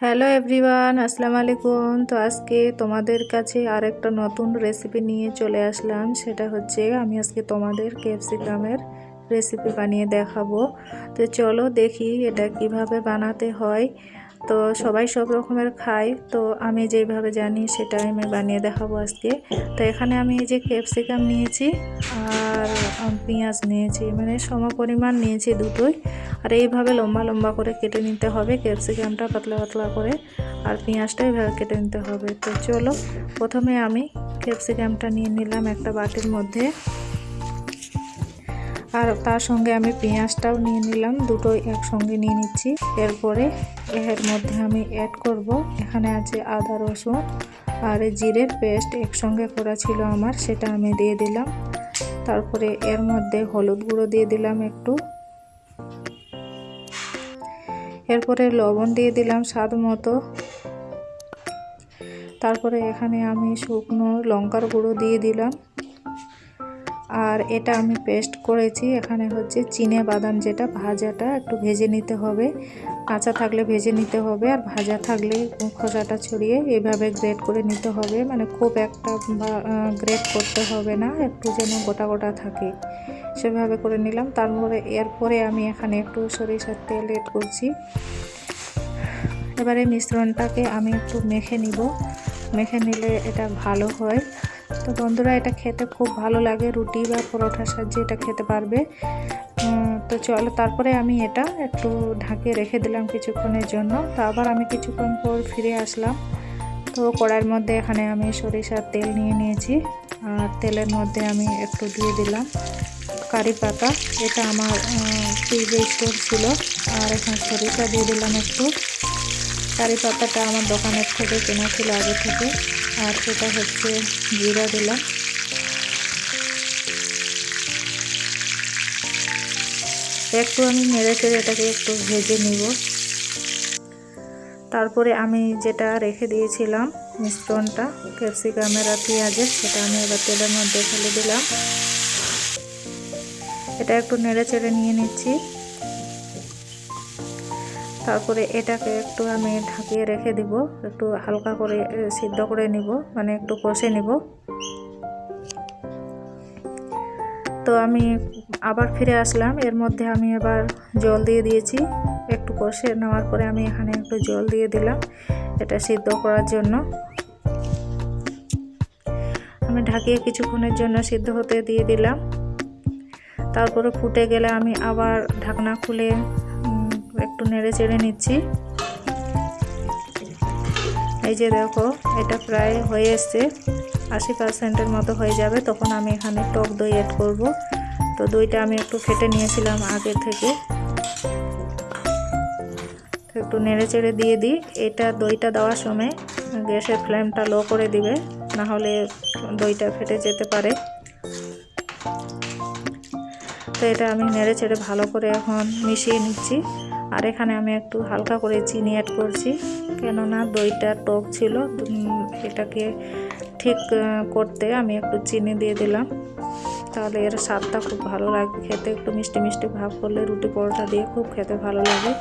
Hello everyone আসসালামু আলাইকুম তো আজকে তোমাদের কাছে আর একটা নতুন রেসিপি নিয়ে চলে আসলাম। সেটা হচ্ছে আমি আজকে তোমাদের ক্যাপসিকামের রেসিপি বানিয়ে দেখাবো। তো চলো দেখি এটা কীভাবে বানাতে হয়। তো সবাই সব রকমের খায়। তো আমি যেভাবে জানি সেটা আমি বানিয়ে দেখাবো আজকে। তো এখানে আমি এই যে ক্যাপসিকাম নিয়েছি আর পেঁয়াজ নিয়েছি মানে সম পরিমাণ নিয়েছি দুটোই। আর এইভাবে লম্বা লম্বা করে কেটে নিতে হবে ক্যাপসিকামটা পাতলা পাতলা করে। আর পেঁয়াজটা এইভাবে কেটে নিতে হবে। তো চলো প্রথমে আমি ক্যাপসিকামটা নিয়ে নিলাম একটা বাটির মধ্যে। আর তার সঙ্গে আমি পেঁয়াজটাও নিয়ে নিলাম দুটোই একসঙ্গে নিয়ে নিচ্ছি। এরপরে এর মধ্যে আমি অ্যাড করব, এখানে আছে আদা, রসুন আর জিরের পেস্ট একসঙ্গে করা ছিল আমার, সেটা আমি দিয়ে দিলাম। তারপরে এর মধ্যে হলুদ গুঁড়ো দিয়ে দিলাম একটু। এরপরে লবণ দিয়ে দিলাম স্বাদ মতো। তারপরে এখানে আমি শুকনো লঙ্কার গুঁড়ো দিয়ে দিলাম। আর এটা আমি পেস্ট করেছি। এখানে হচ্ছে চিনে বাদাম যেটা, ভাজাটা একটু ভেজে নিতে হবে। কাঁচা থাকলে ভেজে নিতে হবে আর ভাজা থাকলে খোসাটা ছড়িয়ে এভাবে গ্রেড করে নিতে হবে। মানে খুব একটা গ্রেড করতে হবে না, একটু যেন গোটা গোটা থাকে। সেভাবে করে নিলাম। তারপরে, এরপরে আমি এখানে একটু সরিষার তেল এড করছি। এবারে মিশ্রণটাকে আমি একটু মেখে নিব। মেখে নিলে এটা ভালো হয়। তো বন্ধুরা এটা খেতে খুব ভালো লাগে, রুটি বা পরোটার সাহায্যে এটা খেতে পারবে। তো চলো তারপরে আমি এটা একটু ঢাকে রেখে দিলাম কিছুক্ষণের জন্য। তো আবার আমি কিছুক্ষণ পর ফিরে আসলাম। তো কড়াইয়ের মধ্যে এখানে আমি সরিষার তেল নিয়ে নিয়েছি। আর তেলের মধ্যে আমি একটু দিয়ে দিলাম কারি পাতা। এটা আমার ফ্রিজে স্টোর ছিল। আর এখানে সরিষা দিয়ে দিলাম একটু। কারি পাতাটা আমার দোকানের থেকে কেনা ছিল আগে থেকে। আর সেটা হচ্ছে জিরা দিলাম। একটু আমি নেড়ে চেড়ে এটাকে একটু ভেজে নিব। তারপরে আমি যেটা রেখে দিয়েছিলাম মিশ্রণটা, ক্যাপসিকামের আর পেঁয়াজের, সেটা আমি এবার তেলের মধ্যে ফেলে দিলাম। এটা একটু নেড়ে চেড়ে নিয়ে নিচ্ছি। তারপরে এটাকে একটু আমি ঢাকিয়ে রেখে দিব। একটু হালকা করে সিদ্ধ করে নিব। মানে একটু কষে নিব। তো আমি আবার ফিরে আসলাম। এর মধ্যে আমি এবার জল দিয়ে দিয়েছি। একটু কষে নেওয়ার পরে আমি এখানে একটু জল দিয়ে দিলাম এটা সিদ্ধ করার জন্য। আমি ঢাকিয়ে কিছুক্ষণের জন্য সিদ্ধ হতে দিয়ে দিলাম। তারপরে ফুটে গেলে আমি আবার ঢাকনা খুলে একটু নেড়ে চেড়ে নিচ্ছি। এই যে দেখো, এটা প্রায় হয়ে এসছে। আশি পার্সেন্টের মতো হয়ে যাবে, তখন আমি এখানে টক দই অ্যাড করব। তো দইটা আমি একটু ফেটে নিয়েছিলাম আগে থেকে। একটু নেড়ে চেড়ে দিয়ে দিই। এটা দইটা দেওয়ার সময় গ্যাসের ফ্লেমটা লো করে দিবে, না হলে দইটা ফেটে যেতে পারে। তো এটা আমি নেড়ে চেড়ে ভালো করে এখন মিশিয়ে নিচ্ছি। আর এখানে আমি একটু হালকা করে চিনি অ্যাড করছি। কেননা দইটা টক ছিল এটাকে ঠিক করতে আমি একটু চিনি দিয়ে দিলাম। তাহলে এর স্বাদটা খুব ভালো লাগবে খেতে, একটু মিষ্টি মিষ্টি ভাব করলে রুটি পরোটা দিয়ে খুব খেতে ভালো লাগে।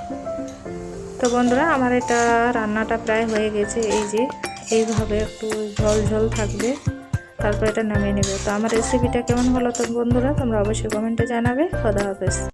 তো বন্ধুরা, আমার এটা রান্নাটা প্রায় হয়ে গেছে, এই যে এইভাবে একটু ঝোল ঝোল থাকবে, তারপর এটা নামিয়ে নেবে। তো আমার রেসিপিটা কেমন হলো তো বন্ধুরা, তোমরা অবশ্যই কমেন্টে জানাবে। খোদা হাফেজ।